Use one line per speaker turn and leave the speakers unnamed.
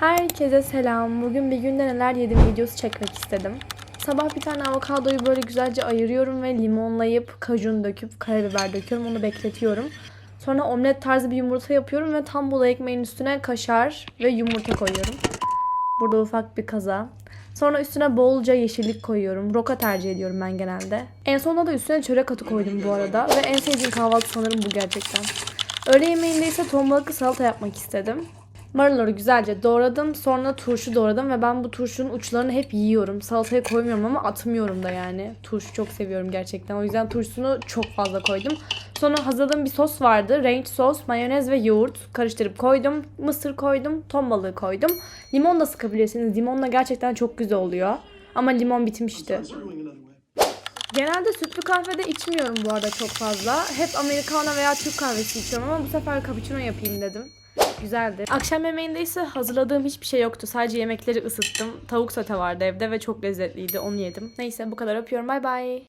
Herkese selam. Bugün bir günde neler yedim videosu çekmek istedim. Sabah bir tane avokadoyu böyle güzelce ayırıyorum ve limonlayıp kajun döküp karabiber döküyorum. Onu bekletiyorum. Sonra omlet tarzı bir yumurta yapıyorum ve tam buğday ekmeğin üstüne kaşar ve yumurta koyuyorum. Burada ufak bir kaza. Sonra üstüne bolca yeşillik koyuyorum. Roka tercih ediyorum ben genelde. En sonunda da üstüne çörek atı koydum bu arada. Ve en sevdiğim kahvaltı sanırım bu gerçekten. Öğle yemeğinde ise ton balıklı salata yapmak istedim. Marulları güzelce doğradım. Sonra turşu doğradım ve ben bu turşunun uçlarını hep yiyorum. Salataya koymuyorum ama atmıyorum da yani. Turşu çok seviyorum gerçekten. O yüzden turşusunu çok fazla koydum. Sonra hazırladığım bir sos vardı. Ranch sos, mayonez ve yoğurt karıştırıp koydum. Mısır koydum, ton balığı koydum. Limon da sıkabilirsiniz. Limonla gerçekten çok güzel oluyor. Ama limon bitmişti. Genelde sütlü kahve de içmiyorum bu arada çok fazla. Hep americano veya Türk kahvesi içiyorum ama bu sefer cappuccino yapayım dedim. Güzeldi. Akşam yemeğinde ise hazırladığım hiçbir şey yoktu. Sadece yemekleri ısıttım. Tavuk sote vardı evde ve çok lezzetliydi. Onu yedim. Neyse bu kadar öpüyorum. Bay bay.